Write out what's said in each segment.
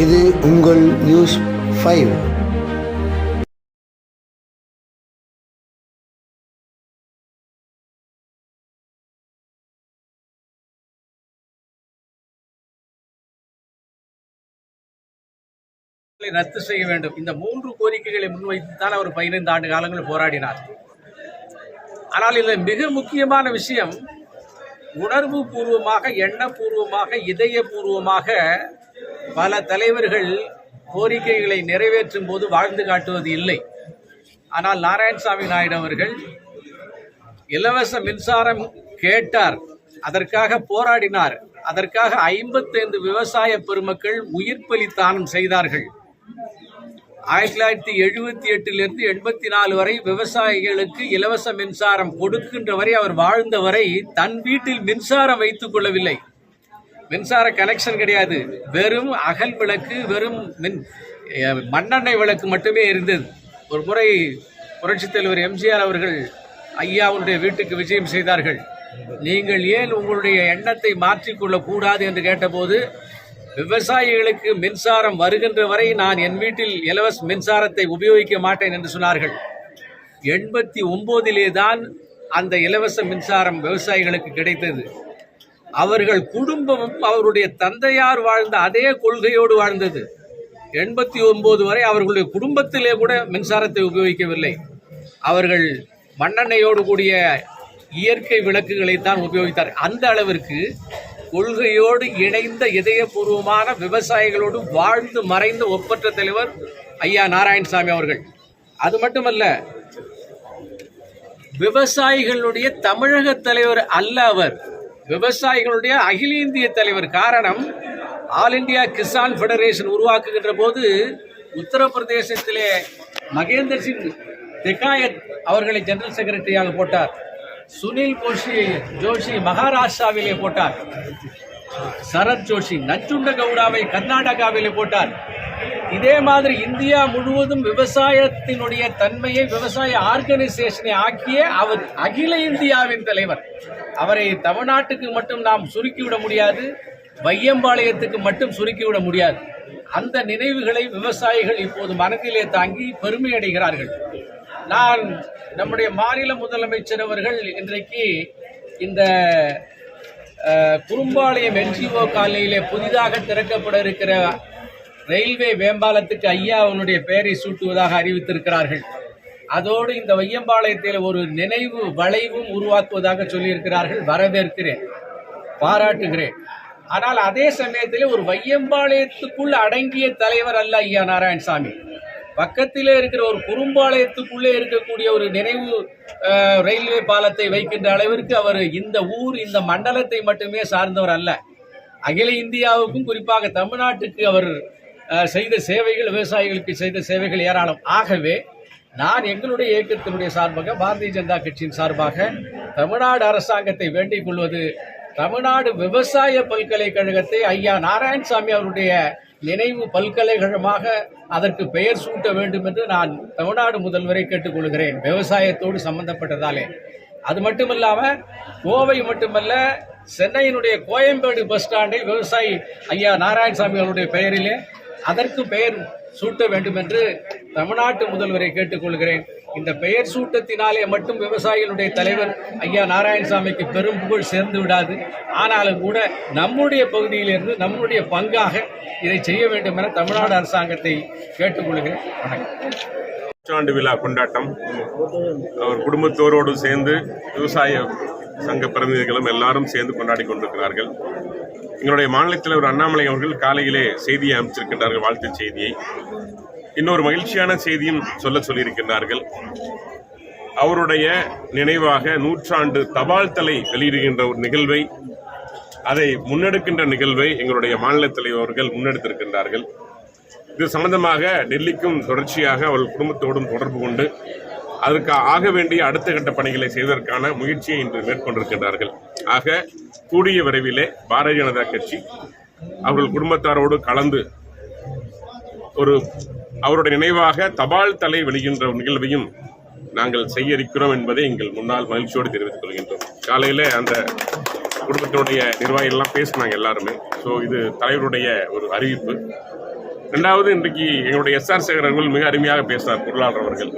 இது உங்கள் news five. ரத்து செய்ய வேண்டும். இந்த மூன்று கோரிக்கைகளை முன்வைத்துத்தான் அவர் பதினைந்து ஆண்டு காலங்கள் போராடினார். ஆனால் இதில் மிக முக்கியமான விஷயம் உணர்வு பூர்வமாக எண்ணப்பூர்வமாக இதயபூர்வமாக பல தலைவர்கள் கோரிக்கைகளை நிறைவேற்றும் போது வாழ்ந்து காட்டுவது இல்லை. ஆனால் நாராயணசாமி நாயுடு அவர்கள் இலவச மின்சாரம் கேட்டார். அதற்காக போராடினார். அதற்காக ஐம்பத்தைந்து விவசாய பெருமக்கள் உயிர் பலி தானம் செய்தார்கள். ஆயிரத்தி தொள்ளாயிரத்தி எழுபத்தி எட்டிலிருந்து எண்பத்தி நாலு வரை விவசாயிகளுக்கு இலவச மின்சாரம் கொடுக்கின்ற வரை அவர் வாழ்ந்த வரை தன் வீட்டில் மின்சாரம் வைத்துக் கொள்ளவில்லை. மின்சார கனெக்ஷன் கிடையாது. வெறும் அகல் விளக்கு வெறும் மின் மண்ணெண்ணெய் விளக்கு மட்டுமே இருந்தது. ஒரு முறை புரட்சித் தலைவர் எம்ஜிஆர் அவர்கள் ஐயாவுடைய வீட்டுக்கு விஜயம் செய்தார்கள். நீங்கள் ஏன் உங்களுடைய எண்ணத்தை மாற்றிக்கொள்ளக் கூடாது என்று கேட்டபோது விவசாயிகளுக்கு மின்சாரம் வருகின்ற வரை நான் என் வீட்டில் இலவச மின்சாரத்தை உபயோகிக்க மாட்டேன் என்று சொன்னார்கள். எண்பத்தி ஒம்போதிலே தான் அந்த இலவச மின்சாரம் விவசாயிகளுக்கு கிடைத்தது. அவர்கள் குடும்பமும் அவருடைய தந்தையார் வாழ்ந்த அதே கொள்கையோடு வாழ்ந்தது. எண்பத்தி ஒன்பது வரை அவர்களுடைய குடும்பத்திலே கூட மின்சாரத்தை உபயோகிக்கவில்லை. அவர்கள் மண்ணெண்ணையோடு கூடிய இயற்கை விளக்குகளை தான் உபயோகித்தார். அந்த அளவிற்கு கொள்கையோடு இணைந்த இதயபூர்வமான விவசாயிகளோடு வாழ்ந்து மறைந்த ஒப்பற்ற தலைவர் ஐயா நாராயணசாமி அவர்கள். அது மட்டுமல்ல விவசாயிகளுடைய தமிழக தலைவர் அல்ல அவர். விவசாயிகளுடைய அகில இந்திய தலைவர் காரணம் ஆல் இந்தியா கிசான் ஃபெடரேஷன் உருவாக்குகின்ற போது உத்தரப்பிரதேசத்திலே மகேந்திர சிங் தெகாயத் அவர்களை ஜெனரல் செக்ரட்டரியாக போட்டார். சுனில் கோஷி ஜோஷி மகாராஷ்டிராவிலே போட்டார். சரத் ஜோஷி நஞ்சுண்ட கவுடாவை கர்நாடகாவிலே போட்டார். இதே மாதிரி இந்தியா முழுவதும் விவசாயத்தினுடைய தன்மையை விவசாய ஆர்கனைசேஷனை ஆக்கிய அவர் அகில இந்தியாவின் தலைவர். அவரை தமிழ்நாட்டுக்கு மட்டும் நாம் சுருக்கிவிட முடியாது வையம்பாளையத்துக்கு மட்டும் சுருக்கிவிட முடியாது. அந்த நினைவுகளை விவசாயிகள் இப்போது மனதிலே தாங்கி பெருமை அடைகிறார்கள். நான் நம்முடைய மாநில முதலமைச்சர் அவர்கள் இன்றைக்கு இந்த குறும்பாளையம் என்ஜிஓ காலையிலே புதிதாக திறக்கப்பட இருக்கிற ரயில்வே மேம்பாலத்துக்கு ஐயா அவனுடைய பெயரை சூட்டுவதாக அறிவித்திருக்கிறார்கள். அதோடு இந்த வையம்பாளையத்தில் ஒரு நினைவு வளைவும் உருவாக்குவதாக சொல்லியிருக்கிறார்கள். வரவேற்கிறேன். பாராட்டுகிறேன். ஆனால் அதே சமயத்தில் ஒரு வையம்பாளையத்துக்குள் அடங்கிய தலைவர் அல்ல ஐயா நாராயணசாமி. பக்கத்திலே இருக்கிற ஒரு குறும்பாளையத்துக்குள்ளே இருக்கக்கூடிய ஒரு நினைவு ரயில்வே பாலத்தை வைக்கின்ற அளவிற்கு அவர் இந்த ஊர் இந்த மண்டலத்தை மட்டுமே சார்ந்தவர் அல்ல. அகில இந்தியாவுக்கும் குறிப்பாக தமிழ்நாட்டுக்கு அவர் செய்த சேவைகள் விவசாயிகளுக்கு செய்த சேவைகள் ஏராளம். ஆகவே நான் எங்களுடைய இயக்கத்தினுடைய சார்பாக பாரதிய ஜனதா கட்சியின் சார்பாக தமிழ்நாடு அரசாங்கத்தை வேண்டிக் கொள்வது தமிழ்நாடு விவசாய பல்கலைக்கழகத்தை ஐயா நாராயணசாமி அவருடைய நினைவு பல்கலைக்கழகமாக அதற்கு பெயர் சூட்ட வேண்டும் என்று நான் தமிழ்நாடு முதல்வரை கேட்டுக்கொள்கிறேன். விவசாயத்தோடு சம்பந்தப்பட்டதாலே. அது மட்டுமல்லாம கோவை மட்டுமல்ல சென்னையினுடைய கோயம்பேடு பஸ் ஸ்டாண்டை விவசாயி ஐயா நாராயணசாமி அவருடைய பெயரிலே அதற்கு பெயர் சூட்ட வேண்டும் என்று தமிழ்நாட்டு முதல்வரை கேட்டுக்கொள்கிறேன். இந்த பெயர் சூட்டத்தினாலே மட்டும் விவசாயிகளுடைய தலைவர் ஐயா நாராயணசாமிக்கு பெரும் புகழ் சேர்ந்து விடாது. ஆனாலும் கூட நம்முடைய பகுதியிலிருந்து நம்முடைய பங்காக இதை செய்ய வேண்டும் என தமிழ்நாடு அரசாங்கத்தை கேட்டுக்கொள்கிறேன். வணக்கம். நூற்றாண்டு விழா கொண்டாட்டம். அவர் குடும்பத்தோரோடு சேர்ந்து விவசாய சங்க பிரதிநிதிகளும் எல்லாரும் சேர்ந்து கொண்டாடி கொண்டிருக்கிறார்கள். எங்களுடைய மாநில தலைவர் அண்ணாமலை அவர்கள் காலையிலே செய்தியை அமைச்சிருக்கின்றார்கள் வாழ்த்துச் செய்தியை. இன்னொரு மகிழ்ச்சியான செய்தியும் சொல்ல சொல்லியிருக்கின்றார்கள். அவருடைய நினைவாக நூற்றாண்டு தபால் தலை வெளியிடுகின்ற ஒரு நிகழ்வை அதை முன்னெடுக்கின்ற நிகழ்வை எங்களுடைய மாநில தலைவர்கள் முன்னெடுத்திருக்கின்றார்கள். இது சம்பந்தமாக டெல்லிக்கும் தொடர்ச்சியாக அவர்கள் குடும்பத்தோடும் தொடர்பு கொண்டு அதற்கு ஆக வேண்டிய அடுத்த கட்ட பணிகளை செய்வதற்கான முயற்சியை இன்று மேற்கொண்டிருக்கின்றார்கள். ஆக கூடிய விரைவிலே பாரதிய ஜனதா கட்சி அவர்கள் குடும்பத்தாரோடு கலந்து ஒரு அவருடைய நினைவாக தபால் தலை வெளிகின்ற நிகழ்வையும் நாங்கள் செய்ய இருக்கிறோம் என்பதை எங்கள் முன்னால் மகிழ்ச்சியோடு தெரிவித்துக் கொள்கின்றோம். காலையில் அந்த குடும்பத்தினுடைய நிர்வாகிகள்லாம் பேசினாங்க எல்லாருமே. ஸோ இது தலைவருடைய ஒரு அறிவிப்பு. ரெண்டாவது இன்றைக்கு எங்களுடைய எஸ்ஆர் சேகர் அவர்கள் மிக அருமையாக பேசினார் பொருளாளர் அவர்கள்.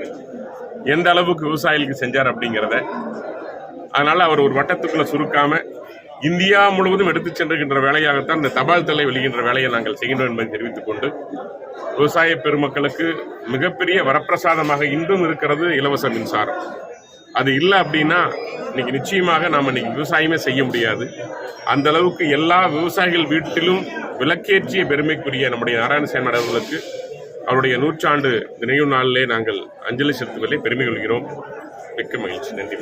எந்த அளவுக்கு விவசாயிகளுக்கு செஞ்சார் அப்படிங்கிறத. அதனால அவர் ஒரு வட்டத்துக்குள்ள சுருக்காம இந்தியா முழுவதும் எடுத்துச் சென்றுகின்ற வேலையாகத்தான் இந்த தபால் தலை வெளியின்ற வேலையை நாங்கள் செய்கின்றோம் என்பதை தெரிவித்துக் கொண்டு விவசாய பெருமக்களுக்கு மிகப்பெரிய வரப்பிரசாதமாக இன்றும் இருக்கிறது இலவச மின்சாரம். அது இல்லை அப்படின்னா இன்னைக்கு நிச்சயமாக நாம் இன்னைக்கு விவசாயமே செய்ய முடியாது. அந்த அளவுக்கு எல்லா விவசாயிகள் வீட்டிலும் விளக்கேற்றிய பெருமைக்குரிய நம்முடைய நாராயணசேன் அவர்களுக்கு அவருடைய நூற்றாண்டு நினைவு நாளிலே நாங்கள் அஞ்சலி செலுத்துவதிலே பெருமை கொள்கிறோம். மிக்க மகிழ்ச்சி. நன்றி.